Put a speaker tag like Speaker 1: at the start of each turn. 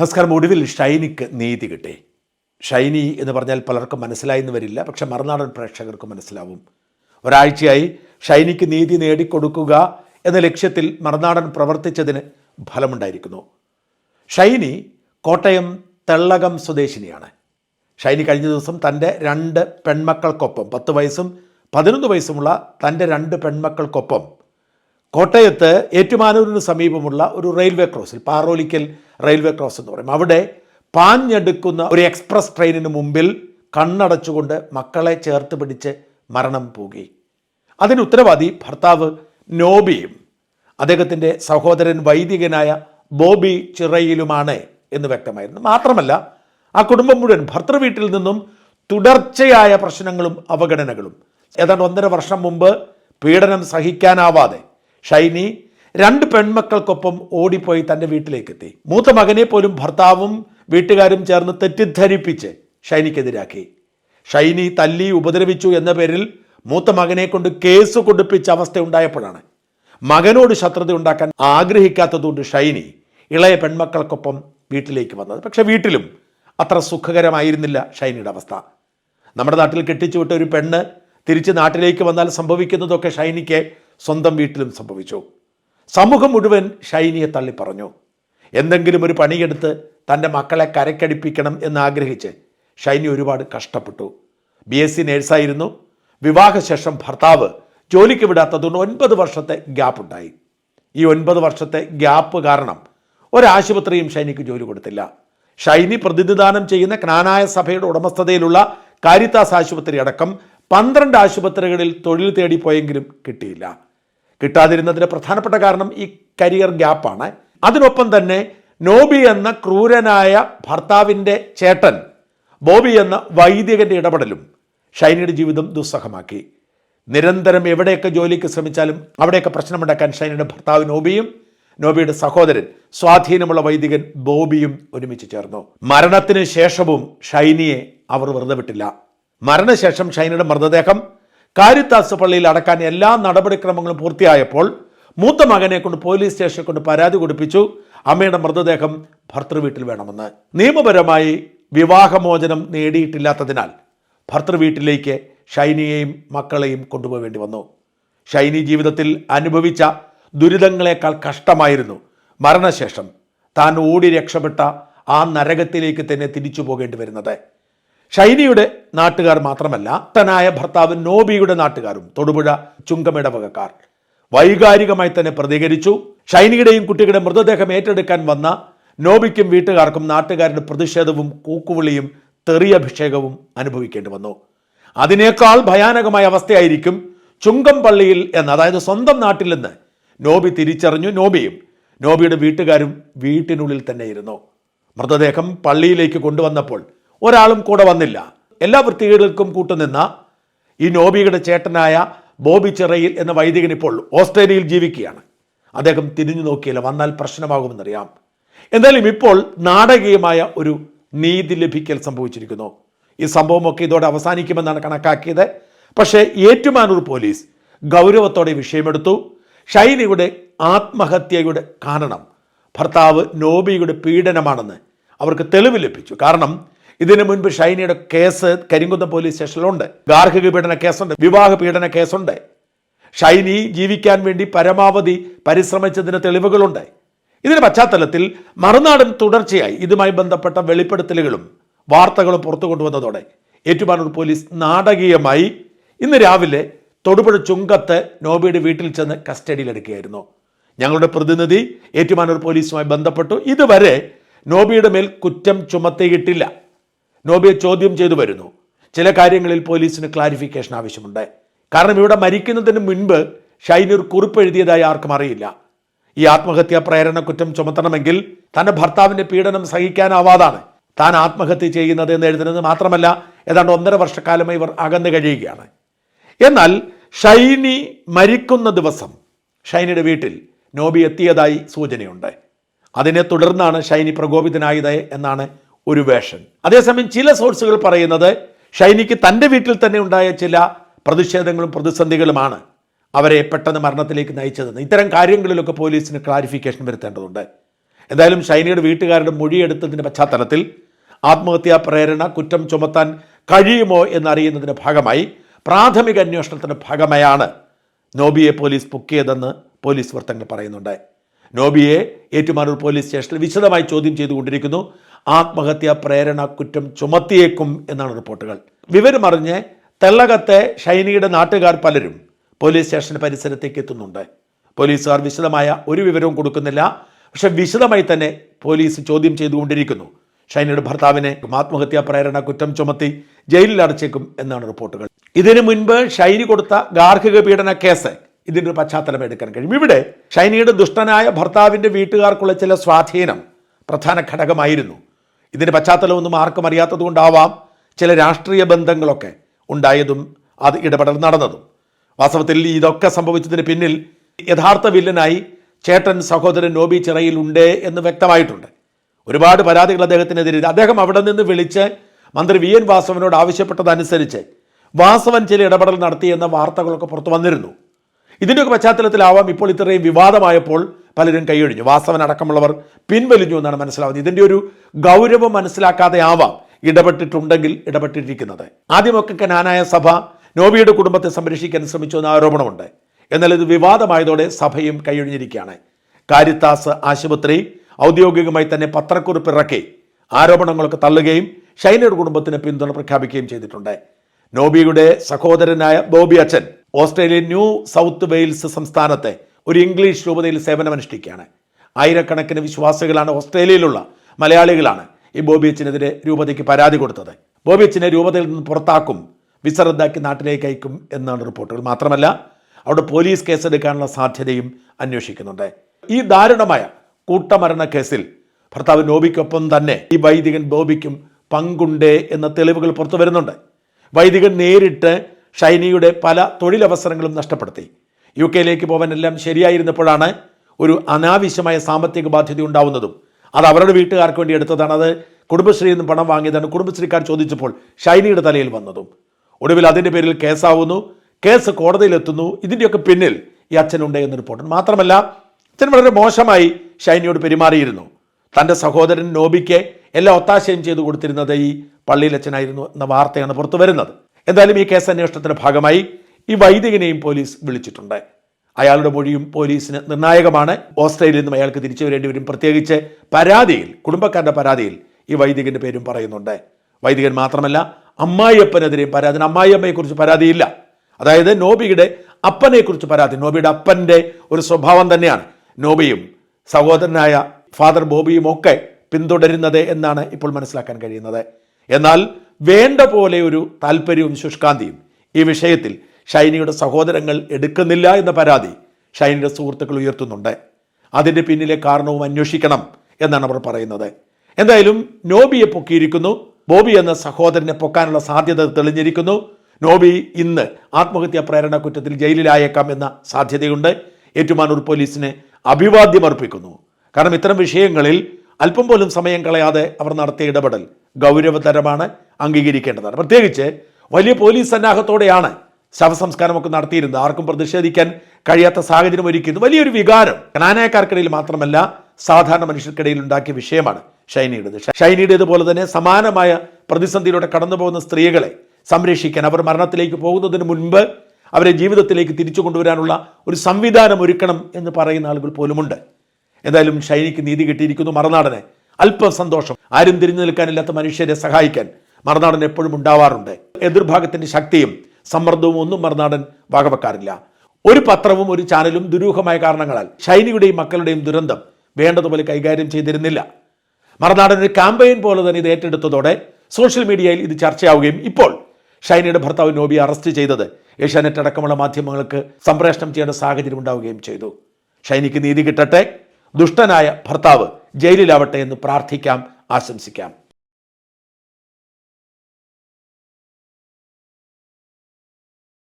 Speaker 1: നമസ്കാരം. ഒടുവിൽ ഷൈനിക്ക് നീതി കിട്ടി. ഷൈനി എന്ന് പറഞ്ഞാൽ പലർക്കും മനസ്സിലായെന്ന് വരില്ല. പക്ഷെ മറുനാടൻ പ്രേക്ഷകർക്ക് മനസ്സിലാവും. ഒരാഴ്ചയായി ഷൈനിക്ക് നീതി നേടിക്കൊടുക്കുക എന്ന ലക്ഷ്യത്തിൽ മറുനാടൻ പ്രവർത്തിച്ചതിന് ഫലമുണ്ടായിരിക്കുന്നു. ഷൈനി കോട്ടയം തെള്ളകം സ്വദേശിനിയാണ്. ഷൈനി കഴിഞ്ഞ ദിവസം തന്റെ രണ്ട് പെൺമക്കൾക്കൊപ്പം പത്ത് വയസ്സും പതിനൊന്ന് വയസ്സുമുള്ള തന്റെ രണ്ട് പെൺമക്കൾക്കൊപ്പം കോട്ടയത്ത് ഏറ്റുമാനൂരിന് സമീപമുള്ള ഒരു റെയിൽവേ ക്രോസിൽ പാറോലിക്കൽ റെയിൽവേ ക്രോസ് എന്ന് പറയും. അവിടെ പാഞ്ഞെടുക്കുന്ന ഒരു എക്സ്പ്രസ് ട്രെയിനിന് മുമ്പിൽ കണ്ണടച്ചുകൊണ്ട് മക്കളെ ചേർത്ത് പിടിച്ച് മരണം പോകി. അതിന് ഉത്തരവാദി ഭർത്താവ് നോബിയും അദ്ദേഹത്തിന്റെ സഹോദരൻ വൈദികനായ ബോബി ചിറയിലുമാണ് എന്ന് വ്യക്തമായിരുന്നു. മാത്രമല്ല ആ കുടുംബം മുഴുവൻ ഭർത്തൃവീട്ടിൽ നിന്നും തുടർച്ചയായ പ്രശ്നങ്ങളും അവഗണനകളും. ഏതാണ്ട് ഒന്നര വർഷം മുമ്പ് പീഡനം സഹിക്കാനാവാതെ ഷൈനി രണ്ട് പെൺമക്കൾക്കൊപ്പം ഓടിപ്പോയി തന്റെ വീട്ടിലേക്കെത്തി. മൂത്ത മകനെ പോലും ഭർത്താവും വീട്ടുകാരും ചേർന്ന് തെറ്റിദ്ധരിപ്പിച്ച് ഷൈനിക്കെതിരാക്കി. ഷൈനി തല്ലി ഉപദ്രവിച്ചു എന്ന പേരിൽ മൂത്ത മകനെ കൊണ്ട് കേസ് കൊടുപ്പിച്ച അവസ്ഥ ഉണ്ടായപ്പോഴാണ്. മകനോട് ശത്രുത ഉണ്ടാക്കാൻ ആഗ്രഹിക്കാത്തതുകൊണ്ട് ഷൈനി ഇളയ പെൺമക്കൾക്കൊപ്പം വീട്ടിലേക്ക് വന്നത്. പക്ഷെ വീട്ടിലും അത്ര സുഖകരമായിരുന്നില്ല ഷൈനിയുടെ അവസ്ഥ. നമ്മുടെ നാട്ടിൽ കെട്ടിച്ചുവിട്ട ഒരു പെണ്ണ് തിരിച്ച് നാട്ടിലേക്ക് വന്നാൽ സംഭവിക്കുന്നതൊക്കെ ഷൈനിക്ക് സ്വന്തം വീട്ടിലും സംഭവിച്ചു. സമൂഹം മുഴുവൻ ഷൈനിയെ തള്ളി പറഞ്ഞു. എന്തെങ്കിലും ഒരു പണിയെടുത്ത് തന്റെ മക്കളെ കരക്കടിപ്പിക്കണം എന്നാഗ്രഹിച്ച് ഷൈനി ഒരുപാട് കഷ്ടപ്പെട്ടു. ബി എസ് സി നേഴ്സായിരുന്നു. വിവാഹശേഷം ഭർത്താവ് ജോലിക്ക് വിടാത്തതുകൊണ്ട് ഒൻപത് വർഷത്തെ ഗ്യാപ്പ് ഉണ്ടായി. ഈ ഒൻപത് വർഷത്തെ ഗ്യാപ്പ് കാരണം ഒരാശുപത്രിയും ഷൈനിക്ക് ജോലി കൊടുത്തില്ല. ഷൈനി പ്രതിനിധാനം ചെയ്യുന്ന ക്നാനായ സഭയുടെ ഉടമസ്ഥതയിലുള്ള കാരിത്താസ് ആശുപത്രി അടക്കം പന്ത്രണ്ട് ആശുപത്രികളിൽ തൊഴിൽ തേടി പോയെങ്കിലും കിട്ടിയില്ല. കിട്ടാതിരുന്നതിന്റെ പ്രധാനപ്പെട്ട കാരണം ഈ കരിയർ ഗ്യാപ്പാണ്. അതിനൊപ്പം തന്നെ നോബി എന്ന ക്രൂരനായ ഭർത്താവിന്റെ ചേട്ടൻ ബോബി എന്ന വൈദികന്റെ ഇടപെടലും ഷൈനിയുടെ ജീവിതം ദുസ്സഹമാക്കി. നിരന്തരം എവിടെയൊക്കെ ജോലിക്ക് ശ്രമിച്ചാലും അവിടെയൊക്കെ പ്രശ്നമുണ്ടാക്കാൻ ഷൈനിയുടെ ഭർത്താവ് നോബിയും നോബിയുടെ സഹോദരൻ സ്വാധീനമുള്ള വൈദികൻ ബോബിയും ഒരുമിച്ച് ചേർന്നു. മരണത്തിന് ശേഷവും ഷൈനിയെ അവർ വെറുതെ വിട്ടില്ല. മരണശേഷം ഷൈനയുടെ മൃതദേഹം കാരിത്താസ് പള്ളിയിൽ അടക്കാൻ എല്ലാ നടപടിക്രമങ്ങളും പൂർത്തിയായപ്പോൾ മൂത്ത മകനെ കൊണ്ട് പോലീസ് സ്റ്റേഷനെ കൊണ്ട് പരാതി കൊടുപ്പിച്ചു. അമ്മയുടെ മൃതദേഹം ഭർത്തൃവീട്ടിൽ വേണമെന്ന്. നിയമപരമായി വിവാഹമോചനം നേടിയിട്ടില്ലാത്തതിനാൽ ഭർത്തൃവീട്ടിലേക്ക് ഷൈനിയെയും മക്കളെയും കൊണ്ടുപോകേണ്ടി വന്നു. ഷൈനി ജീവിതത്തിൽ അനുഭവിച്ച ദുരിതങ്ങളെക്കാൾ കഷ്ടമായിരുന്നു. മരണശേഷം താൻ ഓടി രക്ഷപ്പെട്ട ആ നരകത്തിലേക്ക് തന്നെ തിരിച്ചു പോകേണ്ടി വരുന്നത്. ഷൈനിയുടെ നാട്ടുകാർ മാത്രമല്ല തനായ ഭർത്താവ് നോബിയുടെ നാട്ടുകാരും തൊടുപുഴ ചുങ്കമിടവകക്കാർ. വൈകാരികമായി തന്നെ പ്രതികരിച്ചു. ഷൈനിയുടെയും കുട്ടികളുടെ മൃതദേഹം ഏറ്റെടുക്കാൻ വന്ന നോബിക്കും വീട്ടുകാർക്കും നാട്ടുകാരുടെ പ്രതിഷേധവും കൂക്കുവിളിയും തെറിയഭിഷേകവും അനുഭവിക്കേണ്ടി വന്നു. അതിനേക്കാൾ ഭയാനകമായ അവസ്ഥയായിരിക്കും ചുങ്കം പള്ളിയിൽ എന്ന് അതായത് സ്വന്തം നാട്ടിൽ നിന്ന് നോബി തിരിച്ചറിഞ്ഞു നോബിയും നോബിയുടെ വീട്ടുകാരും വീട്ടിനുള്ളിൽ തന്നെ ഇരുന്നു മൃതദേഹം പള്ളിയിലേക്ക് കൊണ്ടുവന്നപ്പോൾ ഒരാളും കൂടെ വന്നില്ല. എല്ലാ വൃത്തികേടുകൾക്കും കൂട്ടുനിന്ന ഈ നോബിയുടെ ചേട്ടനായ ബോബി ചിറയിൽ എന്ന വൈദികൻ ഇപ്പോൾ ഓസ്ട്രേലിയയിൽ ജീവിക്കുകയാണ്. അദ്ദേഹം തിരിഞ്ഞു നോക്കിയില്ല വന്നാൽ പ്രശ്നമാകുമെന്നറിയാം. എന്തായാലും ഇപ്പോൾ നാടകീയമായ ഒരു നീതി ലഭിക്കൽ സംഭവിച്ചിരിക്കുന്നു. ഈ സംഭവമൊക്കെ ഇതോടെ അവസാനിക്കുമെന്നാണ് കണക്കാക്കിയത്. പക്ഷേ ഏറ്റുമാനൂർ പോലീസ് ഗൗരവത്തോടെ വിഷയമെടുത്തു. ഷൈനിയുടെ ആത്മഹത്യയുടെ കാരണം ഭർത്താവ് നോബിയുടെ പീഡനമാണെന്ന് അവർക്ക് തെളിവ് ലഭിച്ചു. കാരണം ഇതിനു മുൻപ് ഷൈനിയുടെ കേസ് കരിങ്കുന്നം പോലീസ് സ്റ്റേഷനിലുണ്ട്. ഗാർഹിക പീഡന കേസുണ്ട് വിവാഹ പീഡന കേസുണ്ട്. ഷൈനി ജീവിക്കാൻ വേണ്ടി പരമാവധി പരിശ്രമിച്ചതിന് തെളിവുകളുണ്ട്. ഇതിന് പശ്ചാത്തലത്തിൽ മറുനാടൻ തുടർച്ചയായി ഇതുമായി ബന്ധപ്പെട്ട വെളിപ്പെടുത്തലുകളും വാർത്തകളും പുറത്തു കൊണ്ടുവന്നതോടെ ഏറ്റുമാനൂർ പോലീസ് നാടകീയമായി ഇന്ന് രാവിലെ തൊടുപുഴ ചുങ്കത്ത് നോബിയുടെ വീട്ടിൽ ചെന്ന് കസ്റ്റഡിയിലെടുക്കുകയായിരുന്നു. ഞങ്ങളുടെ പ്രതിനിധി ഏറ്റുമാനൂർ പോലീസുമായി ബന്ധപ്പെട്ടു. ഇതുവരെ നോബിയുടെ മേൽ കുറ്റം ചുമത്തിയിട്ടില്ല. നോബിയെ ചോദ്യം ചെയ്തു വരുന്നു. ചില കാര്യങ്ങളിൽ പോലീസിന് ക്ലാരിഫിക്കേഷൻ ആവശ്യമുണ്ട്. കാരണം ഇവിടെ മരിക്കുന്നതിന് മുൻപ് ഷൈനൂർ കുറിപ്പ് എഴുതിയതായി ആർക്കും അറിയില്ല. ഈ ആത്മഹത്യാ പ്രേരണ കുറ്റം ചുമത്തണമെങ്കിൽ തന്റെ ഭർത്താവിന്റെ പീഡനം സഹിക്കാനാവാതാണ്. താൻ ആത്മഹത്യ ചെയ്യുന്നത് എന്ന് എഴുതുന്നത് മാത്രമല്ല ഏതാണ്ട് ഒന്നര വർഷക്കാലമായി ഇവർ അകന്നു കഴിയുകയാണ്. എന്നാൽ ഷൈനി മരിക്കുന്ന ദിവസം ഷൈനിയുടെ വീട്ടിൽ നോബി എത്തിയതായി സൂചനയുണ്ട്. അതിനെ തുടർന്നാണ് ഷൈനി പ്രകോപിതനായത് എന്നാണ് ഒരു വേഷൻ അതേസമയം ചില സോഴ്സുകൾ പറയുന്നത് ഷൈനിക്ക് തന്റെ വീട്ടിൽ തന്നെ ഉണ്ടായ ചില പ്രതിഷേധങ്ങളും പ്രതിസന്ധികളുമാണ് അവരെ പെട്ടെന്ന് മരണത്തിലേക്ക് നയിച്ചതെന്ന്. ഇത്തരം കാര്യങ്ങളിലൊക്കെ പോലീസിന് ക്ലാരിഫിക്കേഷൻ വരുത്തേണ്ടതുണ്ട്. എന്തായാലും ഷൈനിയുടെ വീട്ടുകാരുടെ മൊഴിയെടുത്തതിന്റെ പശ്ചാത്തലത്തിൽ ആത്മഹത്യാ പ്രേരണ കുറ്റം ചുമത്താൻ കഴിയുമോ എന്നറിയുന്നതിന്റെ ഭാഗമായി പ്രാഥമിക അന്വേഷണത്തിന്റെ ഭാഗമായാണ് നോബിയെ പോലീസ് പൊക്കിയതെന്ന് പോലീസ് വൃത്തങ്ങൾ പറയുന്നുണ്ട്. നോബിയെ ഏറ്റുമാനൂർ പോലീസ് സ്റ്റേഷനിൽ വിശദമായി ചോദ്യം ചെയ്തുകൊണ്ടിരിക്കുന്നു. ആത്മഹത്യാ പ്രേരണ കുറ്റം ചുമത്തിയേക്കും എന്നാണ് റിപ്പോർട്ടുകൾ. വിവരമറിഞ്ഞ് തെള്ളകത്തെ ഷൈനിയുടെ നാട്ടുകാർ പലരും പോലീസ് സ്റ്റേഷൻ പരിസരത്തേക്ക് എത്തുന്നുണ്ട്. പോലീസുകാർ വിശദമായ ഒരു വിവരവും കൊടുക്കുന്നില്ല. പക്ഷെ വിശദമായി തന്നെ പോലീസ് ചോദ്യം ചെയ്തുകൊണ്ടിരിക്കുന്നു. ഷൈനിയുടെ ഭർത്താവിനെ ആത്മഹത്യാ പ്രേരണ കുറ്റം ചുമത്തി ജയിലിൽ അടച്ചേക്കും എന്നാണ് റിപ്പോർട്ടുകൾ. ഇതിനു മുൻപ് ഷൈനി കൊടുത്ത ഗാർഹിക പീഡന കേസ് ഇതിന്റെ ഒരു പശ്ചാത്തലം എടുക്കാൻ കഴിയും. ഇവിടെ ഷൈനിയുടെ ദുഷ്ടനായ ഭർത്താവിന്റെ വീട്ടുകാർക്കുള്ള ചില സ്വാധീനം പ്രധാന ഘടകമായിരുന്നു. ഇതിന്റെ പശ്ചാത്തലമൊന്നും ആർക്കും അറിയാത്തതുകൊണ്ടാവാം ചില രാഷ്ട്രീയ ബന്ധങ്ങളൊക്കെ ഉണ്ടായതും അത് ഇടപെടൽ നടന്നതും. വാസ്തവത്തിൽ ഇതൊക്കെ സംഭവിച്ചതിന് പിന്നിൽ യഥാർത്ഥ വില്ലനായി ചേട്ടൻ സഹോദരൻ നോബി ചിറയിൽ ഉണ്ട് എന്ന് വ്യക്തമായിട്ടുണ്ട്. ഒരുപാട് പരാതികൾ അദ്ദേഹത്തിനെതിരെ അദ്ദേഹം അവിടെ നിന്ന് വിളിച്ച് മന്ത്രി വി എൻ വാസവനോട് ആവശ്യപ്പെട്ടതനുസരിച്ച് വാസവൻ ചില ഇടപെടൽ നടത്തിയെന്ന വാർത്തകളൊക്കെ പുറത്തു വന്നിരുന്നു. ഇതിന്റെയൊക്കെ പശ്ചാത്തലത്തിലാവാം ഇപ്പോൾ ഇത്രയും വിവാദമായപ്പോൾ പലരും കൈയൊഴിഞ്ഞു. വാസവൻ അടക്കമുള്ളവർ പിൻവലിഞ്ഞു എന്നാണ് മനസ്സിലാവുന്നത്. ഇതിന്റെ ഒരു ഗൗരവം മനസ്സിലാക്കാതെ ആവാം ഇടപെട്ടിട്ടുണ്ടെങ്കിൽ ഇടപെട്ടിരിക്കുന്നത്. ആദ്യമൊക്കെ കനാനായ സഭ നോബിയുടെ കുടുംബത്തെ സംരക്ഷിക്കാൻ ശ്രമിച്ചു എന്ന ആരോപണമുണ്ട്. എന്നാൽ ഇത് വിവാദമായതോടെ സഭയും കൈയൊഴിഞ്ഞിരിക്കുകയാണ്. കാരിത്താസ് ആശുപത്രി ഔദ്യോഗികമായി തന്നെ പത്രക്കുറിപ്പ് ഇറക്കി ആരോപണങ്ങളൊക്കെ തള്ളുകയും ഷൈനയുടെ കുടുംബത്തിന് പിന്തുണ പ്രഖ്യാപിക്കുകയും ചെയ്തിട്ടുണ്ട്. നോബിയുടെ സഹോദരനായ ബോബി അച്ഛൻ ഓസ്ട്രേലിയൻ ന്യൂ സൗത്ത് വെയിൽസ് സംസ്ഥാനത്തെ ഒരു ഇംഗ്ലീഷ് രൂപതയിൽ സേവനമനുഷ്ഠിക്കുകയാണ്. ആയിരക്കണക്കിന് വിശ്വാസികളാണ് ഓസ്ട്രേലിയയിലുള്ള മലയാളികളാണ് ഈ ബോബി അച്ഛനെതിരെ രൂപതയ്ക്ക് പരാതി കൊടുത്തത്. ബോബി അച്ഛനെ രൂപതയിൽ നിന്ന് പുറത്താക്കും വിസ റദ്ദാക്കി നാട്ടിലേക്ക് അയക്കും എന്നാണ് റിപ്പോർട്ടുകൾ. മാത്രമല്ല അവിടെ പോലീസ് കേസെടുക്കാനുള്ള സാധ്യതയും അന്വേഷിക്കുന്നുണ്ട്. ഈ ദാരുണമായ കൂട്ടമരണ കേസിൽ ഭർത്താവ് നോബിക്കൊപ്പം തന്നെ ഈ വൈദികൻ ബോബിക്കും പങ്കുണ്ടേ എന്ന തെളിവുകൾ പുറത്തു വരുന്നുണ്ട് വൈദികൻ നേരിട്ട് ഷൈനിയുടെ പല തൊഴിലവസരങ്ങളും നഷ്ടപ്പെടുത്തി. യു കെയിലേക്ക് പോകാനെല്ലാം ശരിയായിരുന്നപ്പോഴാണ് ഒരു അനാവശ്യമായ സാമ്പത്തിക ബാധ്യത ഉണ്ടാവുന്നതും അത് അവരുടെ വീട്ടുകാർക്ക് വേണ്ടി എടുത്തതാണ്. അത് കുടുംബശ്രീയിൽ നിന്ന് പണം വാങ്ങിയതാണ്. കുടുംബശ്രീക്കാർ ചോദിച്ചപ്പോൾ ഷൈനിയുടെ തലയിൽ വന്നതും ഒടുവിൽ അതിന്റെ പേരിൽ കേസാവുന്നു. കേസ് കോടതിയിലെത്തുന്നു. ഇതിന്റെയൊക്കെ പിന്നിൽ ഈ അച്ഛനുണ്ട് എന്ന് റിപ്പോർട്ട് മാത്രമല്ല അച്ഛൻ വളരെ മോശമായി ഷൈനിയോട് പെരുമാറിയിരുന്നു. തന്റെ സഹോദരൻ നോബിക്ക് എല്ലാ ഒത്താശയും ചെയ്തു കൊടുത്തിരുന്നത് ഈ പള്ളിയിലച്ഛനായിരുന്നു എന്ന വാർത്തയാണ് പുറത്തു വരുന്നത് എന്തായാലും ഈ കേസ് അന്വേഷണത്തിന്റെ ഭാഗമായി. ഈ വൈദികനെയും പോലീസ് വിളിച്ചിട്ടുണ്ട്. അയാളുടെ മൊഴിയും പോലീസിന് നിർണായകമാണ്. ഓസ്ട്രേലിയയിൽ നിന്നും അയാൾക്ക് തിരിച്ചു വരേണ്ടി വരും പ്രത്യേകിച്ച് പരാതിയിൽ കുടുംബക്കാരുടെ പരാതിയിൽ ഈ വൈദികന്റെ പേരും പറയുന്നുണ്ട്. വൈദികൻ മാത്രമല്ല അമ്മായിയപ്പനെതിരെയും പരാതി അമ്മായിയമ്മയെക്കുറിച്ച് പരാതിയില്ല. അതായത് നോബിയുടെ അപ്പനെക്കുറിച്ച് പരാതി. നോബിയുടെ അപ്പന്റെ ഒരു സ്വഭാവം തന്നെയാണ്. നോബിയും സഹോദരനായ ഫാദർ ബോബിയും ഒക്കെ പിന്തുടരുന്നത് എന്നാണ് ഇപ്പോൾ മനസ്സിലാക്കാൻ കഴിയുന്നത്. എന്നാൽ വേണ്ട പോലെ ഒരു താല്പര്യവും ശുഷ്കാന്തിയും ഈ വിഷയത്തിൽ ഷൈനിയുടെ സഹോദരങ്ങൾ എടുക്കുന്നില്ല എന്ന പരാതി ഷൈനിയുടെ സുഹൃത്തുക്കൾ ഉയർത്തുന്നുണ്ട്. അതിന്റെ പിന്നിലെ കാരണവും അന്വേഷിക്കണം എന്നാണ് അവർ പറയുന്നത്. എന്തായാലും നോബിയെ പൊക്കിയിരിക്കുന്നു. ബോബി എന്ന സഹോദരനെ പൊക്കാനുള്ള സാധ്യത തെളിഞ്ഞിരിക്കുന്നു. നോബി ഇന്ന് ആത്മഹത്യാ പ്രേരണ കുറ്റത്തിൽ ജയിലിലായേക്കാം എന്ന സാധ്യതയുണ്ട്. ഏറ്റുമാനൂർ പോലീസിന് അഭിവാദ്യം അർപ്പിക്കുന്നു. കാരണം ഇത്തരം വിഷയങ്ങളിൽ അല്പം പോലും സമയം കളയാതെ അവർ നടത്തിയ ഇടപെടൽ ഗൗരവതരമാണ് അംഗീകരിക്കേണ്ടതാണ്. പ്രത്യേകിച്ച് വലിയ പോലീസ് സന്നാഹത്തോടെയാണ് ശവസംസ്കാരമൊക്കെ നടത്തിയിരുന്നത്. ആർക്കും പ്രതിഷേധിക്കാൻ കഴിയാത്ത സാഹചര്യം ഒരുക്കുന്നു വലിയൊരു വികാരം. കനാനായക്കാർക്കിടയിൽ മാത്രമല്ല സാധാരണ മനുഷ്യർക്കിടയിൽ ഉണ്ടാക്കിയ വിഷയമാണ് ഷൈനിയുടേത്. ഷൈനിയുടേതുപോലെ തന്നെ സമാനമായ പ്രതിസന്ധിയിലൂടെ കടന്നു പോകുന്ന സ്ത്രീകളെ സംരക്ഷിക്കാൻ അവർ മരണത്തിലേക്ക് പോകുന്നതിന് മുൻപ് അവരെ ജീവിതത്തിലേക്ക് തിരിച്ചു കൊണ്ടുവരാനുള്ള ഒരു സംവിധാനം ഒരുക്കണം എന്ന് പറയുന്ന ആളുകൾ പോലുമുണ്ട്. എന്തായാലും ഷൈനിക്ക് നീതി കിട്ടിയിരിക്കുന്നു. മറുനാടനെ അല്പം സന്തോഷം ആരും തിരിഞ്ഞു നിൽക്കാനില്ലാത്ത മനുഷ്യരെ സഹായിക്കാൻ മറുനാടൻ എപ്പോഴും ഉണ്ടാവാറുണ്ട്. എതിർഭാഗത്തിന്റെ ശക്തിയും സമ്മർദ്ദവും ഒന്നും മറുനാടൻ വകവെക്കാറില്ല. ഒരു പത്രവും ഒരു ചാനലും ദുരൂഹമായ കാരണങ്ങളാൽ ഷൈനിയുടെയും മക്കളുടെയും ദുരന്തം വേണ്ടതുപോലെ കൈകാര്യം ചെയ്തിരുന്നില്ല. മറുനാടൻ ഒരു ക്യാമ്പയിൻ പോലെ തന്നെ ഇത് ഏറ്റെടുത്തതോടെ സോഷ്യൽ മീഡിയയിൽ ഇത് ചർച്ചയാവുകയും ഇപ്പോൾ ഷൈനിയുടെ ഭർത്താവ് നോബി അറസ്റ്റ് ചെയ്തത് ഏഷ്യാനെറ്റ് അടക്കമുള്ള മാധ്യമങ്ങൾക്ക് സംപ്രേഷണം ചെയ്യേണ്ട സാഹചര്യം ഉണ്ടാവുകയും ചെയ്തു. ഷൈനിക്ക് നീതി കിട്ടട്ടെ ദുഷ്ടനായ ഭർത്താവ് ജയിലിലാവട്ടെ എന്ന് പ്രാർത്ഥിക്കാം ആശംസിക്കാം.